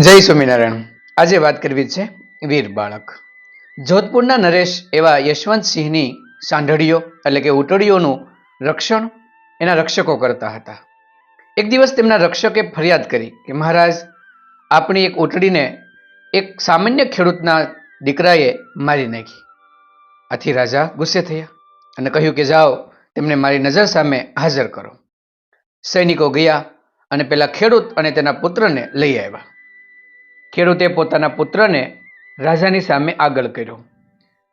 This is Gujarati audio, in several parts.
જય સ્વામિનારાયણ. આજે વાત કરવી છે વીર બાળક. જોધપુરના નરેશ એવા યશવંતસિંહની સાંઢળીઓ એટલે કે ઉટળીઓનું રક્ષણ એના રક્ષકો કરતા હતા. એક દિવસ તેમના રક્ષકે ફરિયાદ કરી કે, મહારાજ, આપણી એક ઉટડીને એક સામાન્ય ખેડૂતના દીકરાએ મારી નાખી. આથી રાજા ગુસ્સે થયા અને કહ્યું કે, જાઓ, તેમને મારી નજર સામે હાજર કરો. સૈનિકો ગયા અને પેલા ખેડૂત અને તેના પુત્રને લઈ આવ્યા. ખેડૂતે પોતાના પુત્રને રાજાની સામે આગળ કર્યો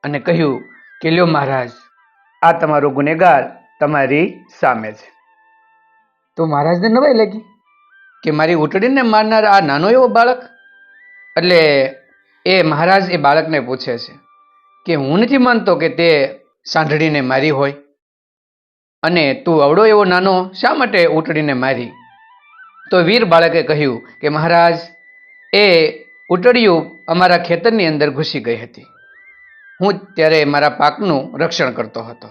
અને કહ્યું કે, લ્યો મહારાજ, આ તમારો ગુનેગાર તમારી સામે છે. તો મહારાજને નવાઈ લાગી કે મારી ઉટડીને મારનાર આ નાનો એવો બાળક? એટલે એ મહારાજ એ બાળકને પૂછે છે કે, હું નથી માનતો કે તે સાંઢળીને મારી હોય? અને તું અવડો એવો નાનો શા માટે ઉટડીને મારી? તો વીર બાળકે કહ્યું કે, મહારાજ એ ઉટડિયું અમારા ખેતરની અંદર ઘૂસી ગઈ હતી. હું ત્યારે મારા પાકનું રક્ષણ કરતો હતો.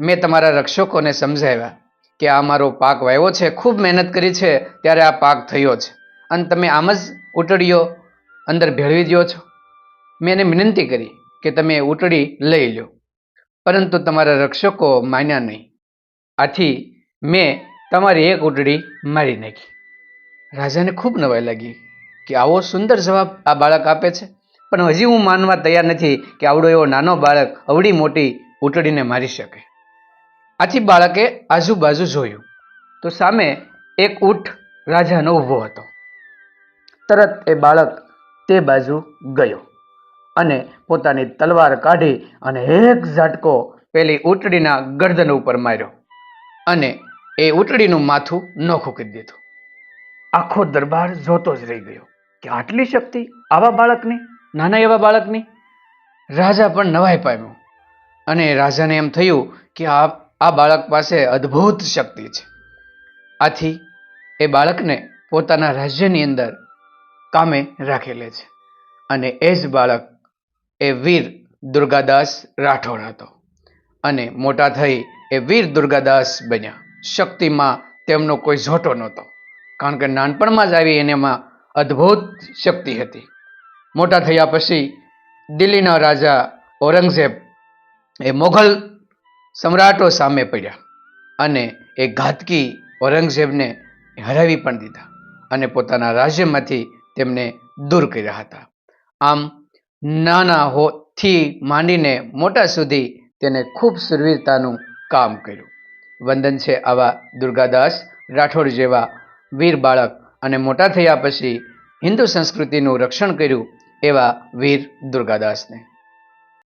મેં તમારા રક્ષકોને સમજાવ્યા કે આ મારો પાક વાવ્યો છે, ખૂબ મહેનત કરી છે, ત્યારે આ પાક થયો છે. અને તમે આમ જ ઉટડીઓ અંદર ભેળવી દો છો. મેં એને વિનંતી કરી કે તમે ઉટડી લઈ લો પરંતુ તમારા રક્ષકો માન્યા નહીં. આથી મેં તમારી એક ઉટડી મારી નાખી. રાજાને ખૂબ નવાઈ લાગી. કે આવો સુંદર જવાબ આ બાળક આપે છે. પણ હજી હું માનવા તૈયાર નથી કે આવડો એવો નાનો બાળક અવડી મોટી ઉટડીને મારી શકે. આથી બાળકે આજુબાજુ જોયું તો સામે એક ઊંટ રાજાનો ઊભો હતો. તરત એ બાળક તે બાજુ ગયો અને પોતાની તલવાર કાઢી અને એક ઝાટકો પેલી ઊંટડીના ગરદન ઉપર માર્યો અને એ ઊંટડીનું માથું નોખું કરી દીધું. આખો દરબાર જોતો જ રહી ગયો. કે આટલી શક્તિ આવા બાળકની? નાના એવા બાળકની? રાજા પણ નવાઈ પામ્યો. અને રાજાને એમ થયું કે આ આ બાળક પાસે અદ્ભુત શક્તિ છે. આથી એ બાળકને પોતાના રાજ્યની અંદર કામે રાખી લે છે. અને એ જ બાળક એ વીર દુર્ગાદાસ રાઠોડ હતો. અને મોટા થઈ એ વીર દુર્ગાદાસ બન્યા. શક્તિમાં તેમનો કોઈ ઝોટો નહોતો. કારણ કે નાનપણમાં જ આવી એનામાં અદ્ભુત શક્તિ હતી. મોટા થયા પછી દિલ્હીના રાજા ઔરંગઝેબ એ મોગલ સમ્રાટો સામે પડ્યા અને એ ઘાતકી ઔરંગઝેબને હરાવી પણ દીધા અને પોતાના રાજ્યમાંથી તેમને દૂર કર્યા હતા. આમ નાના હોથી માંડીને મોટા સુધી તેને ખૂબ સુરવીરતાનું કામ કર્યું. વંદન છે આવા દુર્ગાદાસ રાઠોડ જેવા વીર બાળક અને મોટા થયા પછી હિન્દુ સંસ્કૃતિનું રક્ષણ કર્યું એવા વીર દુર્ગાદાસને.